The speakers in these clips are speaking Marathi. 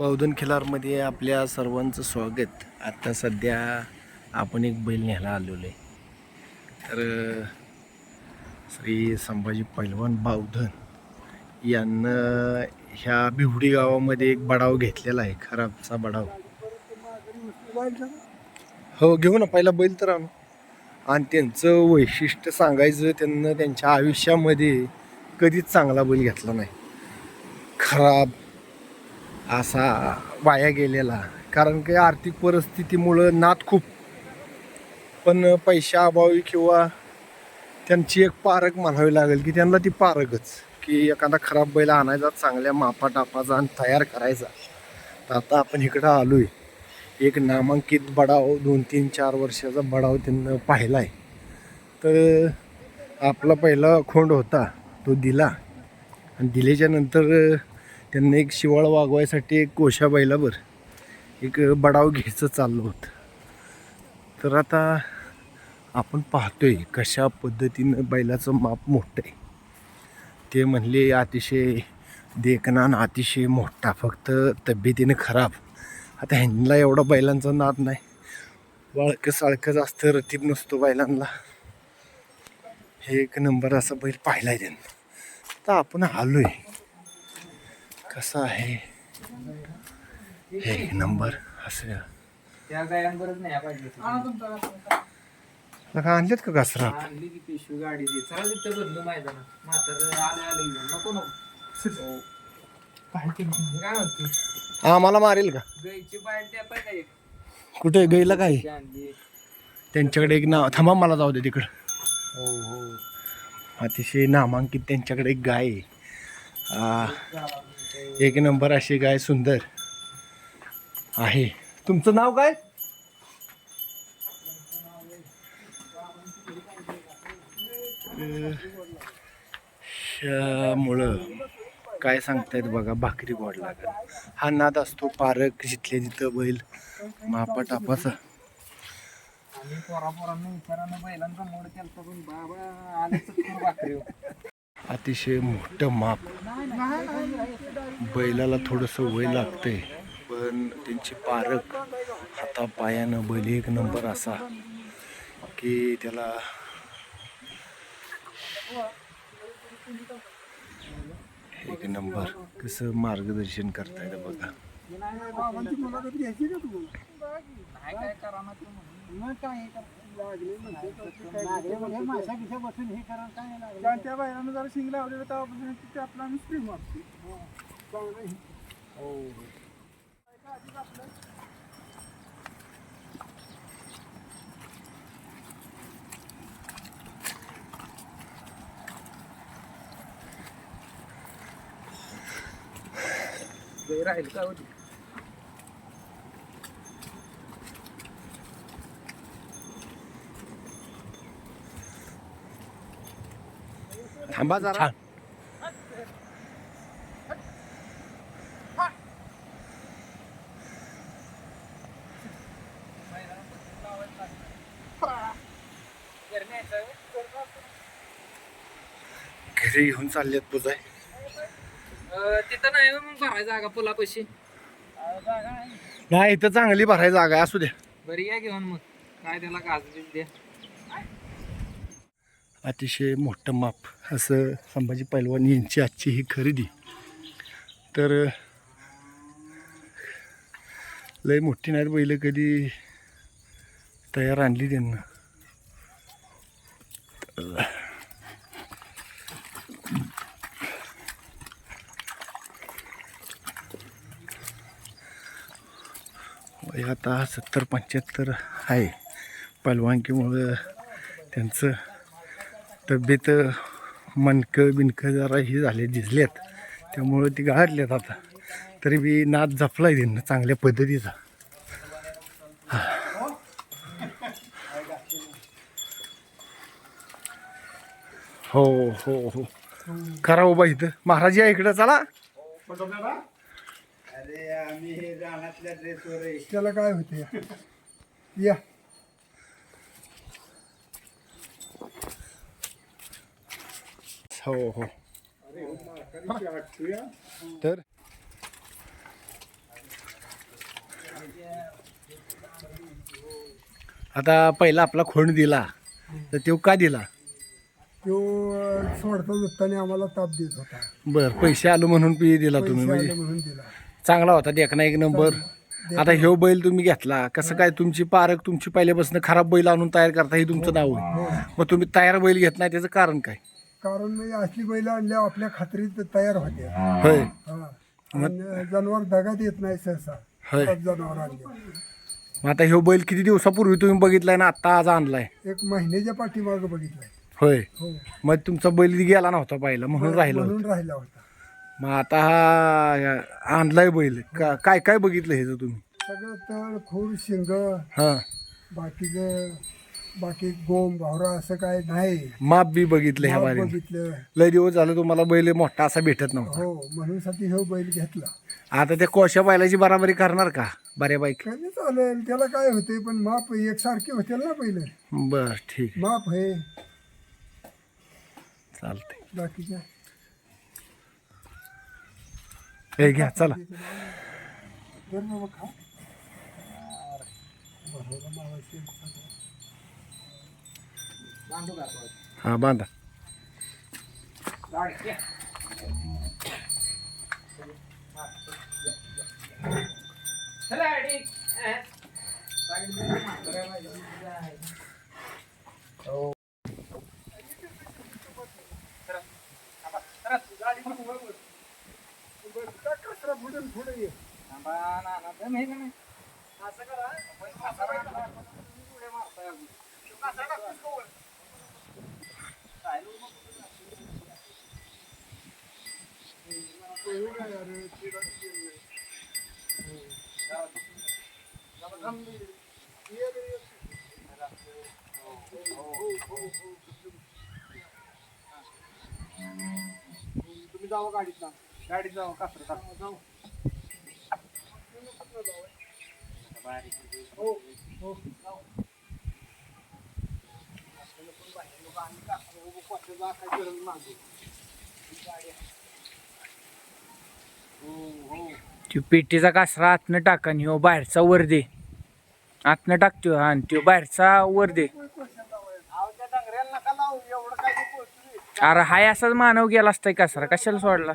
बौद्धन खिलारमध्ये आपल्या सर्वांचं स्वागत. आता सध्या आपण एक बैल न्यायला आलेलो आहे तर श्री संभाजी पैलवान बावधन यांनं ह्या बिवडी गावामध्ये एक बडाव घेतलेला आहे खराबचा बडाव. हो घेऊ ना पहिला बैल तर आणू. आणि त्यांचं वैशिष्ट्य सांगायचं त्यांना त्यांच्या आयुष्यामध्ये कधीच चांगला बैल घेतला नाही. खराब असा वाया गेलेला. कारण की आर्थिक परिस्थितीमुळं नात खूप. पण पैशा अभावी किंवा त्यांची एक पारक म्हणावी लागेल की त्यांना ती पारकच की एखादा खराब बैल आणायचा चांगल्या मापा टापाचा आणि तयार करायचा. तर आता आपण इकडं आलो आहे एक नामांकित बडाव दोन तीन चार वर्षाचा बडाव त्यांना पाहिला आहे तर आपला पहिला खोंड होता तो दिला. आणि दिल्याच्या नंतर त्यांना एक शिवाळ वागवायसाठी एक कोशा बैलावर एक बडाव घ्यायचं चाललं होतं. तर आता आपण पाहतोय कशा पद्धतीनं बैलाचं माप मोठं आहे. ते म्हणले अतिशय देखना आणि अतिशय मोठा फक्त तब्येतीनं खराब. आता ह्यांना एवढा बैलांचा नाद नाही. वळकं साळकं जास्त रतीब नसतो बैलांना. हे एक नंबर असा बैल पाहिला आहे त्यांना. तर आपण आलो आहे कसा आहे? हे एक नंबर असं आणलेत का घसरा आणली की पिशवी गाडी दे चला तिथं बदलू मैदानात. म्हातारं आले आले घेऊन नको नको. काय केलं काय म्हणते आम्हाला मारेल का? गाईची बाहेर त्या पाय काय कुठे गईला काय? त्यांच्याकडे एक नाव थांबा मला जाऊ दे तिकडं. हो हो. अतिशय नामांकित त्यांच्याकडे एक गाय आहे. एक नंबर अशी गाय सुंदर आहे. तुमचं नाव काय? त्यामुळं काय सांगतायत बघा भाकरी गोड लागत हा नाद असतो पारक जिथले जिथं बैल मापा टापाचा पोरा पोरांना विचारानं बैलांचा मोड केला बाबा आले भाकरी. अतिशय मोठं माप. बैलाला थोडंसं वय लागते पण त्यांची पारख हातापायानं बैल एक नंबर असा की त्याला एक नंबर. कसं मार्गदर्शन करता येतं बघा काय कारण त्या बायलानं जरा शिंग लावलेलं तेव्हापासून तिथे आपला आम्ही स्प्रिंग मारतो गाई राहील का होती? थांबा जरा. घरी घेऊन चाललेत तुझा अं, तिथं नाही हो मग भरायला जागा पुलापाशी. नाही इथं चांगली भरायची जागा आहे, असू द्या. बरी या घेऊन मग. काय त्याला बीस द्या अतिशय मोठं माप. असं संभाजी पैलवान यांची आजची ही खरेदी. तर लय मोठी नाहीत बैल कधी तयार आणली त्यांना. वय आता सत्तर पंच्याहत्तर आहे. पैलवानकीमुळं त्यांचं तब्येत मणकं बिनकं जरा ही झाले झिजलेत त्यामुळं ती गाळलेत आता. तरी बी नाद जपलाय त्यांना चांगल्या पद्धतीचा. हो हो हो. करा उभा इथं. महाराज या इकडं चला. त्याला काय होते या. हो हो. तर? आता पहिला आपला खोंड दिला तर तो का दिला? तो सोडता दुत्ताने आम्हाला ताप देत होता. बर पैसे आलो म्हणून पी दिला तुम्ही म्हणजे आले म्हणून दिला. चांगला होता देखना एक नंबर. आता ह्यो बैल तुम्ही घेतला कसं काय तुमची पारख तुमची पहिल्यापासून खराब बैल आणून तयार करता हे तुमचं नाव. आहे हो. मग तुम्ही तयार बैल घेत नाही त्याचं कारण काय? कारण मी असली बैल आणल्या आपल्या खात्रीत तयार होते होय. हा. आणि जनावर दगात येत नाही सहसा. होय. जनावर आणले. मग आता ह्यो बैल किती दिवसापूर्वी तुम्ही बघितलाय ना आता आज आणलाय? एक महिन्याच्या पाठीमाग बघितलंय. होय. हो. मग तुमचा बैल गेला नव्हता पहिला म्हणून राहिलो म्हणून राहिला होता. मग आता हा आणलाय बैल. का काय काय बघितलं हे तुम्ही? सगळं तळ खूर शिंग हा. बाकीचं बाकी गोम भावरा असं काय नाही. माप बी बघितलं ह्या माप बघितलं. लय दिवस झालं तुम्हाला बैल मोठा असा भेटत नव्हता. हो म्हणून साठी हो बैल घेतला. आता त्या कोशा बैलाची बराबरी करणार का? बऱ्यापैकी कधी चालेल त्याला काय होते पण माप एकसारखे होते ना पहिले बर ठीक आहे. माप आहे चालतंय. बाकीच्या. हे घ्या चला. बाबा खा? ये थांबा, ना, ना, दम हे का नाही? असं करा. पण म्हातारा आहे ना, उड्या मारताय अजून. काय लोक मग कुठं जातील? तुम्ही जावा गाडीत ना. गाडीत जावा कासर टाका जाऊ हो हो जाऊ त्यो पेटीचा कासरा आतनं टाका आणि ह्यो बाहेरचा वर दे. आतनं टाकतो आणि त्यो बाहेरचा वर दे. अरे हाय असाच मानव गेला असताय कासरा कशाला सोडला?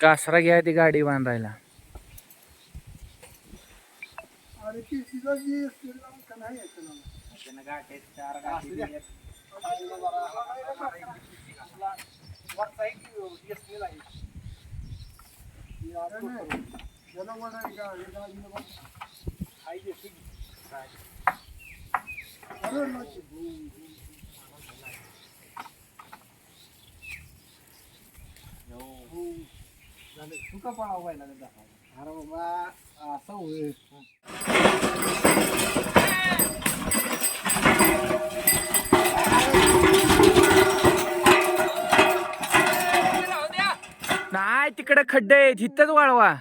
कासरा घ्या ती गाडी बांधायला. अरे ती तिला जी श्रीराम का नाही आहे त्याला. अरे नाही. त्याला वडा आहे का? हे गाडीला बघ. अरे नाही. तुका पळाव व्हायला अरे बाबा असं होईल तिकडे खड्डे आहेत इथंच वाळवा.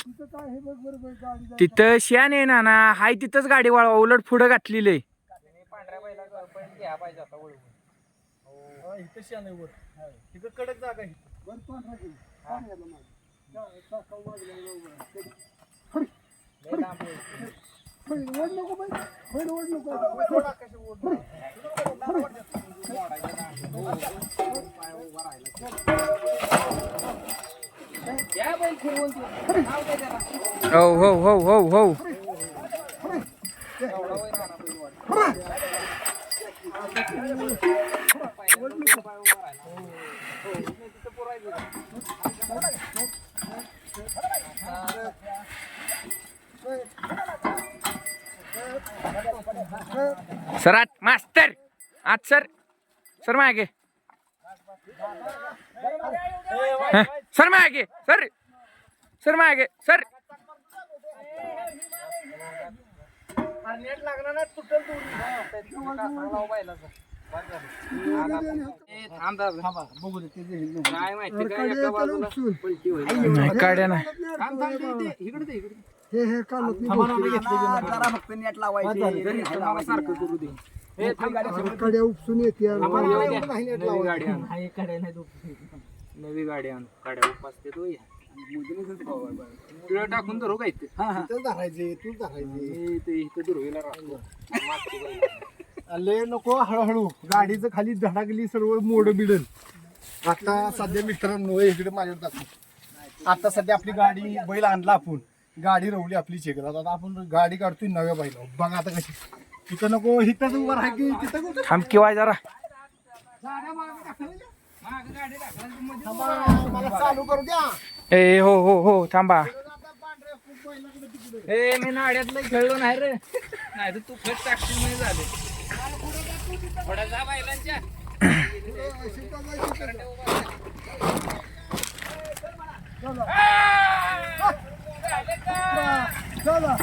तिथं काय ये आहे ना ना हाय तिथंच गाडी वाळवा उलट पुढं घातलेली. आहे पांढऱ्या बैला पण घ्या पाहिजे आता वळवून हा, इथं शान आहे वर तिकडं कडक जागा आहे बरं पांढरा घे. पाणी आलं माझं. जा, चाकावर वाजलं बरोबर. लय लांब आहे. होय, ओढ नको बाई. होय, ओढ नको. या बैल फिरवून तू. नाव काय त्याला? हो हो हो हो हो. सर आत मास्तर. आत सर. सर मागे. सर मागे. सर. सर मागे. सर तुम्ही कासरा लावा बैलाचा. बस झालं. ए, थांब जरा, थांबा. बघू दे त्याचं हे घेऊन. काय माहिती अरे काय काढी एका येते नाही. हे हे कालत नाही थांबा ना, बोलतो. मी घेतली की मला. बस झालं, तरी इथं मला सारखं करू दे. हे. कड्या उपसून येते नेट नवी लावायचं. गाडी आण हा नवी गाडी आण गाड्या उपासते तो या तुला टाकून धरू ते इथं? धरायचे तू धरायचे. मी ते इथं मागची गाडी. आले नको हळूहळू. गाडीचं खाली धडाकली सर्व मोड बिडल. आता सध्या मित्रांनो इकडे माझ्या दाखव. आता सध्या आपली गाडी बैल आणला आपण. गाडी रवली आपली चेक आता आपण गाडी काढतोय नव्या बैला बघा आता कशी. तिथं नको इथंच उभं राहा की तिथं नको. थांब किंवा जरा. थांबा, मला चालू करू द्या. ए हो हो हो थांबा. ए मी नाड्यातलं खेळलो नाही रे. नाही तर तू खत टाकशील नाही झाले. थोडा जा बैलांच्या चला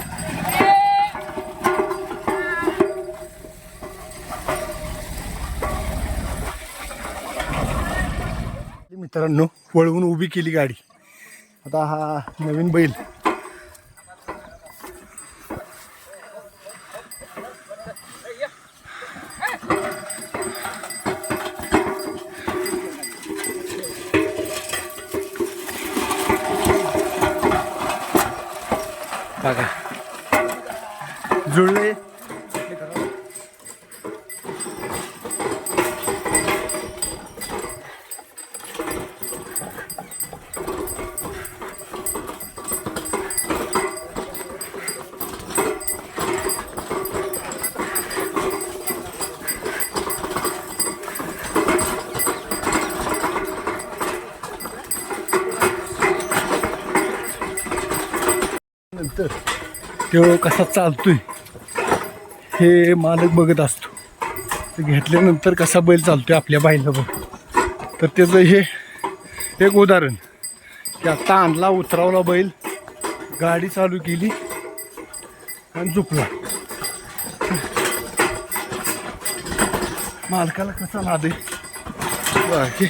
मित्रांनो वळवून उभी केली गाडी. आता हा नवीन बैल. बघा जुळले नंतर तो कसा चालतोय हे मालक बघत असतो. ते घेतल्यानंतर कसा बैल चालतोय आपल्या बाईला बघ. तर त्याचं हे एक उदाहरण. की आत्ता आणला उतरावला बैल गाडी चालू केली आणि झुपला मालकाला कसा नाद आहे हे